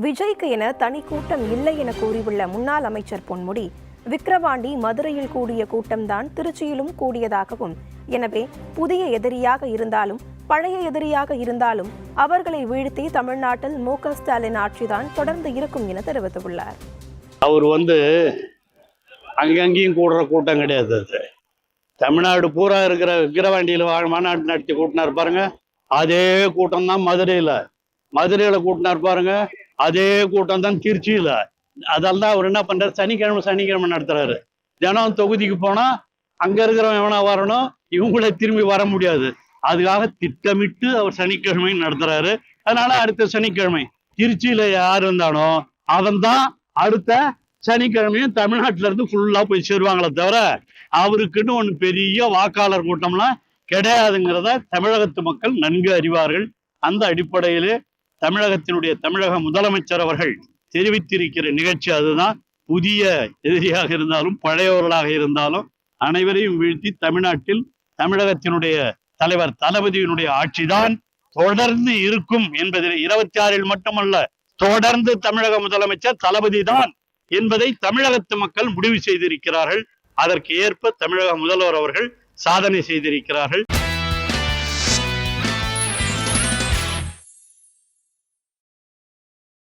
விஜய்க்கு என தனி கூட்டம் இல்லை என கூறியுள்ள முன்னாள் அமைச்சர் பொன்முடி விக்கிரவாண்டி மதுரையில் கூடிய கூட்டம்தான் திருச்சியிலும் கூடியதாகவும். எனவே புதிய எதிரியாக இருந்தாலும் பழைய எதிரியாக இருந்தாலும் அவர்களை வீழ்த்தி தமிழ்நாட்டில் மு க ஸ்டாலின் ஆட்சிதான் தொடர்ந்து இருக்கும் என தெரிவித்துள்ளார். அவர் வந்து அங்கங்கேயும் கூடுற கூட்டம் கிடையாது அது. தமிழ்நாடு பூரா இருக்கிற விக்கிரவாண்டியில் மாநாடு நடத்தி கூட்டினார் பாருங்க. அதே கூட்டம் தான் மதுரையில். மதுரையில் கூட்டினார் பாருங்க. அதே கூட்டம் தான் திருச்சியில். அதெல்லாம் அவர் என்ன பண்றாரு? சனிக்கிழமை சனிக்கிழமை நடத்துறாரு. தினம் தொகுதிக்கு போனா அங்க இருக்கிறவன் எவனா வரணும்? இவங்கள திரும்பி வர முடியாது. அதுக்காக திட்டமிட்டு அவர் சனிக்கிழமை நடத்துறாரு. அதனால அடுத்த சனிக்கிழமை திருச்சியில யார் இருந்தானோ அவன் தான் அடுத்த சனிக்கிழமையும் தமிழ்நாட்டுல இருந்து ஃபுல்லா போய் சேருவாங்களே தவிர அவருக்குன்னு ஒன்று பெரிய வாக்காளர் கூட்டம்லாம் கிடையாதுங்கிறத தமிழகத்து மக்கள் நன்கு அறிவார்கள். அந்த அடிப்படையிலே தமிழகத்தினுடைய தமிழக முதலமைச்சர் அவர்கள் தெரிவித்திருக்கிற நிகழ்ச்சி அதுதான். புதிய எதிரியாக இருந்தாலும் பழையவர்களாக இருந்தாலும் அனைவரையும் வீழ்த்தி தமிழ்நாட்டில் தமிழகத்தினுடைய தலைவர் தளபதியினுடைய ஆட்சிதான் தொடர்ந்து இருக்கும் என்பதில் இருபத்தி ஆறில் மட்டுமல்ல தொடர்ந்து தமிழக முதலமைச்சர் தளபதி தான் என்பதை தமிழகத்து மக்கள் முடிவு செய்திருக்கிறார்கள். அதற்கு ஏற்ப தமிழக முதல்வர் அவர்கள் சாதனை செய்திருக்கிறார்கள்.